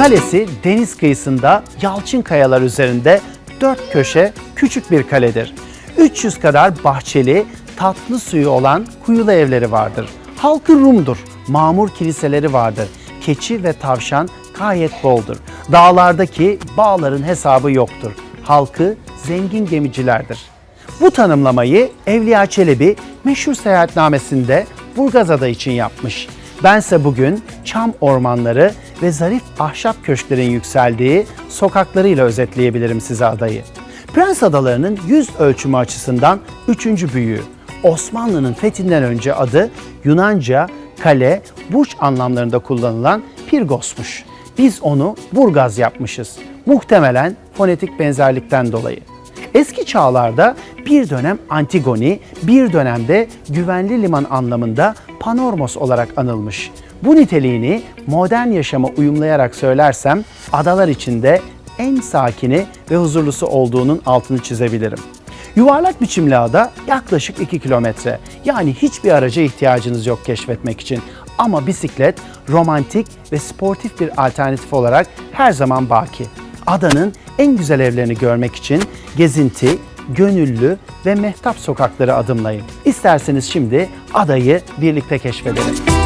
Kalesi deniz kıyısında yalçın kayalar üzerinde dört köşe küçük bir kaledir. 300 kadar bahçeli, tatlı suyu olan kuyulu evleri vardır. Halkı Rum'dur. Mamur kiliseleri vardır. Keçi ve tavşan gayet boldur. Dağlardaki bağların hesabı yoktur. Halkı zengin gemicilerdir. Bu tanımlamayı Evliya Çelebi meşhur seyahatnamesinde Burgazada için yapmış. Bense bugün çam ormanları ve zarif ahşap köşklerin yükseldiği sokaklarıyla özetleyebilirim size adayı. Prens Adaları'nın yüz ölçümü açısından üçüncü büyüğü. Osmanlı'nın fethinden önce adı Yunanca kale, burç anlamlarında kullanılan Pirgos'muş. Biz onu Burgaz yapmışız. Muhtemelen fonetik benzerlikten dolayı. Eski çağlarda bir dönem Antigoni, bir dönemde güvenli liman anlamında Panormos olarak anılmış. Bu niteliğini modern yaşama uyumlayarak söylersem adalar içinde en sakini ve huzurlusu olduğunun altını çizebilirim. Yuvarlak biçimli ada yaklaşık 2 kilometre. Yani hiçbir araca ihtiyacınız yok keşfetmek için. Ama bisiklet romantik ve sportif bir alternatif olarak her zaman baki. Adanın en güzel evlerini görmek için gezinti, gönüllü ve mehtap sokakları adımlayın. İsterseniz şimdi adayı birlikte keşfedelim.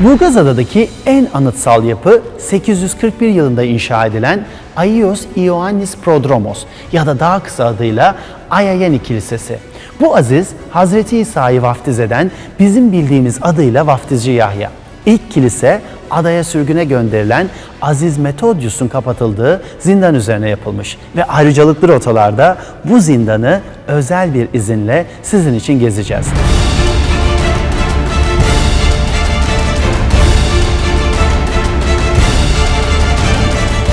Burgazada'daki en anıtsal yapı 841 yılında inşa edilen Aios Ioannis Prodromos ya da daha kısa adıyla Ayayani Kilisesi. Bu aziz Hazreti İsa'yı vaftiz eden bizim bildiğimiz adıyla vaftizci Yahya. İlk kilise adaya sürgüne gönderilen Aziz Metodius'un kapatıldığı zindan üzerine yapılmış ve ayrıcalıklı rotalarda bu zindanı özel bir izinle sizin için gezeceğiz.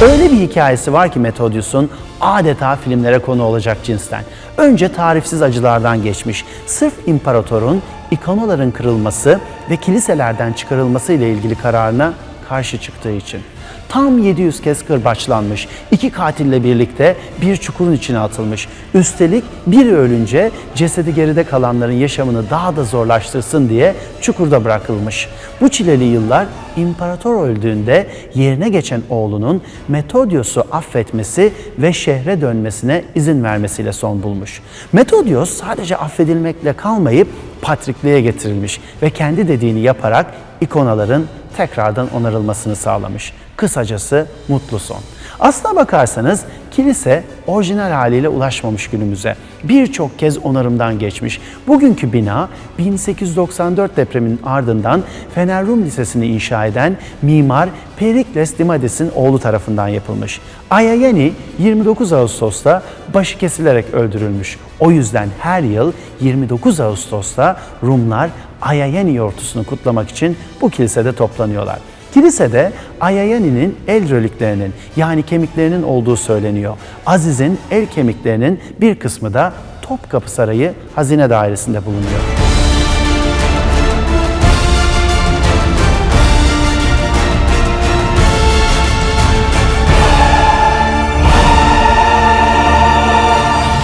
Öyle bir hikayesi var ki Metodius'un adeta filmlere konu olacak cinsten. Önce tarifsiz acılardan geçmiş. Sırf imparatorun ikonaların kırılması ve kiliselerden çıkarılması ile ilgili kararına karşı çıktığı için. Tam 700 kez kırbaçlanmış. iki katille birlikte bir çukurun içine atılmış. Üstelik biri ölünce cesedi geride kalanların yaşamını daha da zorlaştırsın diye çukurda bırakılmış. Bu çileli yıllar imparator öldüğünde yerine geçen oğlunun Metodios'u affetmesi ve şehre dönmesine izin vermesiyle son bulmuş. Metodios sadece affedilmekle kalmayıp patrikliğe getirilmiş ve kendi dediğini yaparak ikonaların tekrardan onarılmasını sağlamış. Kısacası mutlu son. Aslına bakarsanız kilise orijinal haliyle ulaşmamış günümüze. Birçok kez onarımdan geçmiş. Bugünkü bina 1894 depreminin ardından Fener Rum Lisesi'ni inşa eden mimar Perikles Dimades'in oğlu tarafından yapılmış. Ayayani 29 Ağustos'ta başı kesilerek öldürülmüş. O yüzden her yıl 29 Ağustos'ta Rumlar Ayayani yortusunu kutlamak için bu kilisede toplanıyorlar. Kilisede Ayayani'nin el reliklerinin yani kemiklerinin olduğu söyleniyor. Aziz'in el kemiklerinin bir kısmı da Topkapı Sarayı Hazine Dairesi'nde bulunuyor.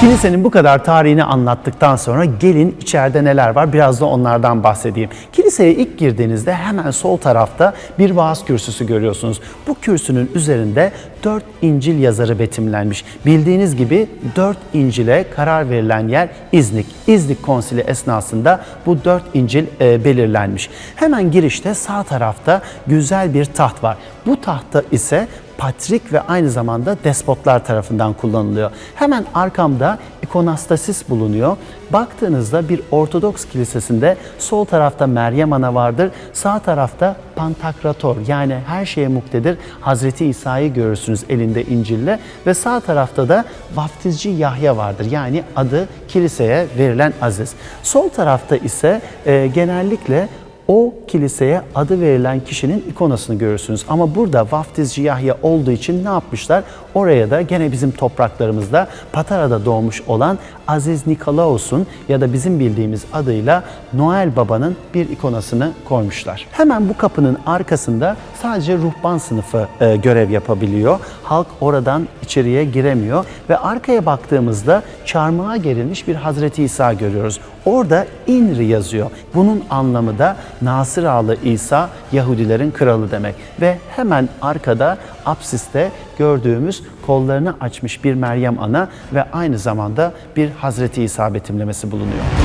Kilisenin bu kadar tarihini anlattıktan sonra gelin içeride neler var biraz da onlardan bahsedeyim. Kiliseye ilk girdiğinizde hemen sol tarafta bir vaaz kürsüsü görüyorsunuz. Bu kürsünün üzerinde dört İncil yazarı betimlenmiş. Bildiğiniz gibi dört İncil'e karar verilen yer İznik. İznik konsili esnasında bu dört İncil e, belirlenmiş. Hemen girişte sağ tarafta güzel bir taht var. Bu tahta ise patrik ve aynı zamanda despotlar tarafından kullanılıyor. Hemen arkamda ikonastasis bulunuyor. Baktığınızda bir Ortodoks kilisesinde sol tarafta Meryem Ana vardır, sağ tarafta Pantakrator yani her şeye muktedir Hazreti İsa'yı görürsünüz elinde İncil'le ve sağ tarafta da vaftizci Yahya vardır yani adı kiliseye verilen aziz. Sol tarafta ise e, genellikle o kiliseye adı verilen kişinin ikonasını görürsünüz. Ama burada vaftizci Yahya olduğu için ne yapmışlar? Oraya da gene bizim topraklarımızda Patara'da doğmuş olan Aziz Nikolaos'un ya da bizim bildiğimiz adıyla Noel Baba'nın bir ikonasını koymuşlar. Hemen bu kapının arkasında sadece ruhban sınıfı e, görev yapabiliyor. Halk oradan içeriye giremiyor ve arkaya baktığımızda çarmıha gerilmiş bir Hazreti İsa görüyoruz. Orada İnri yazıyor. Bunun anlamı da Nasıralı İsa Yahudilerin kralı demek. Ve hemen arkada apsiste gördüğümüz kollarını açmış bir Meryem Ana ve aynı zamanda bir Hazreti İsa betimlemesi bulunuyor.